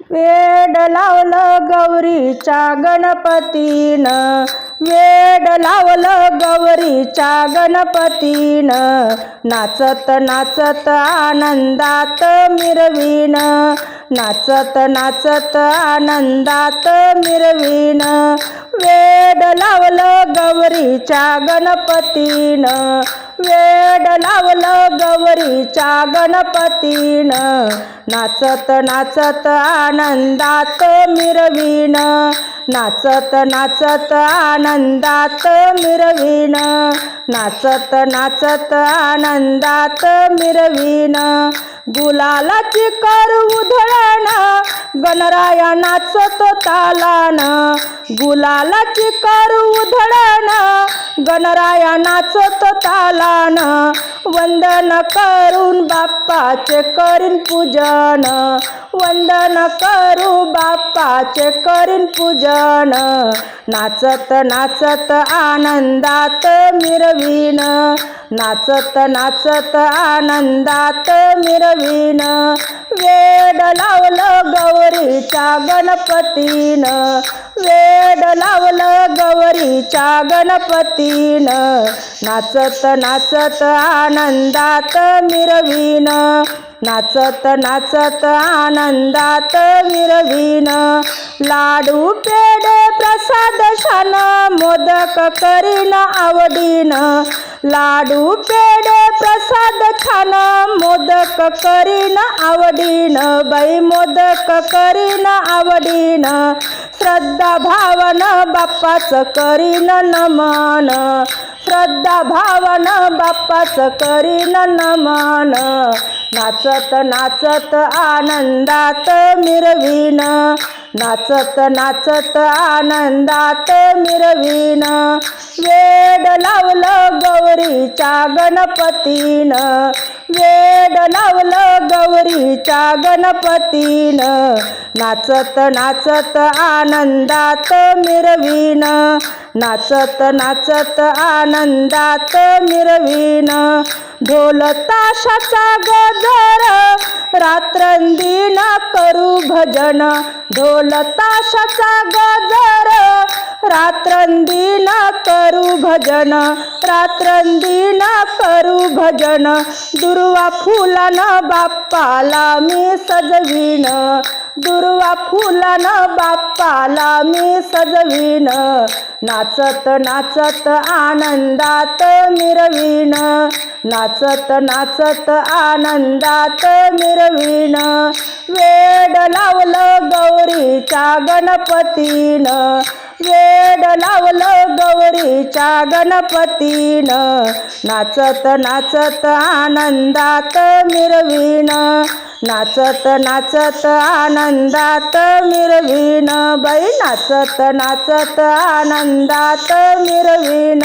वेड लावलं गौरीच्या गणपतीनं. वेड लावलं गौरीच्या गणपतीनं. नाचत नाचत आनंदात मिरवीन. नाचत नाचत आनंदात मिरवीन. वेड लावलं गौरीच्या गणपतीनं. वेड लावलं गौरीच्या गणपतीनं. नाचत नाचत आनंदात मिरवीन. नाचत नाचत आनंदात मिरवीन. नाचत नाचत आनंदात मिरवीन. गुलालाची कर उधळण गणराया नाचत तालान गुलालाची कर उधळण गणराया नाचत तालान वंदन करून बाप्पाचे करीन पूजन. वंदन करू बाप्पाचे करीन पूजन. नाचत नाचत आनंदात मिरवीन. नाचत नाचत आनंदात मिरवीन. वेड लावलं गौरीच्या गणपतीनं. वेड लावलं गौरीच्या गणपतीनं. नाचत नाचत आनंदात मिरवीन. नाचत नाचत आनंदात मिरवीन. लाडू पेडे प्रसाद शान मोदक करीन आवडीन. लाडू पेढे प्रसाद छान मोदक करीन आवडीन. बाई मोदक करीन आवडीन. श्रद्धा भावन बाप्पाचं करीन नमन. श्रद्धा भावन बाप्पाचं करीन नमन. नाचत नाचत आनंदात मिरवीन. नाचत नाचत आनंदात मिरवीन. वे गौरीच्या गणपतीनं. वेड लावलं गौरीच्या गणपतीनं. नाचत नाचत आनंदात मिरवीन. नाचत नाचत आनंदात मिरवीन. ढोल ताशाचा गजर रात्रंदिन करू भजन. ढोल ताशाचा गजर रात्रंदिन करू भजन रात्रंदिन करू भजन. दुर्वा फुलानं बाप्पाला मी सजवीन. दुर्वा फुलानं बाप्पाला मी सजवीन. नाचत नाचत आनंदात मिरवीन. नाचत नाचत आनंदात मिरवीन. वेड लावलं गौरीच्या गणपतीनं. लावलं गौरीच्या गणपतीनं. नाचत नाचत आनंदात मिरवीन. नाचत नाचत आनंदात मिरवीन. बाई नाचत नाचत आनंदात मिरवीन.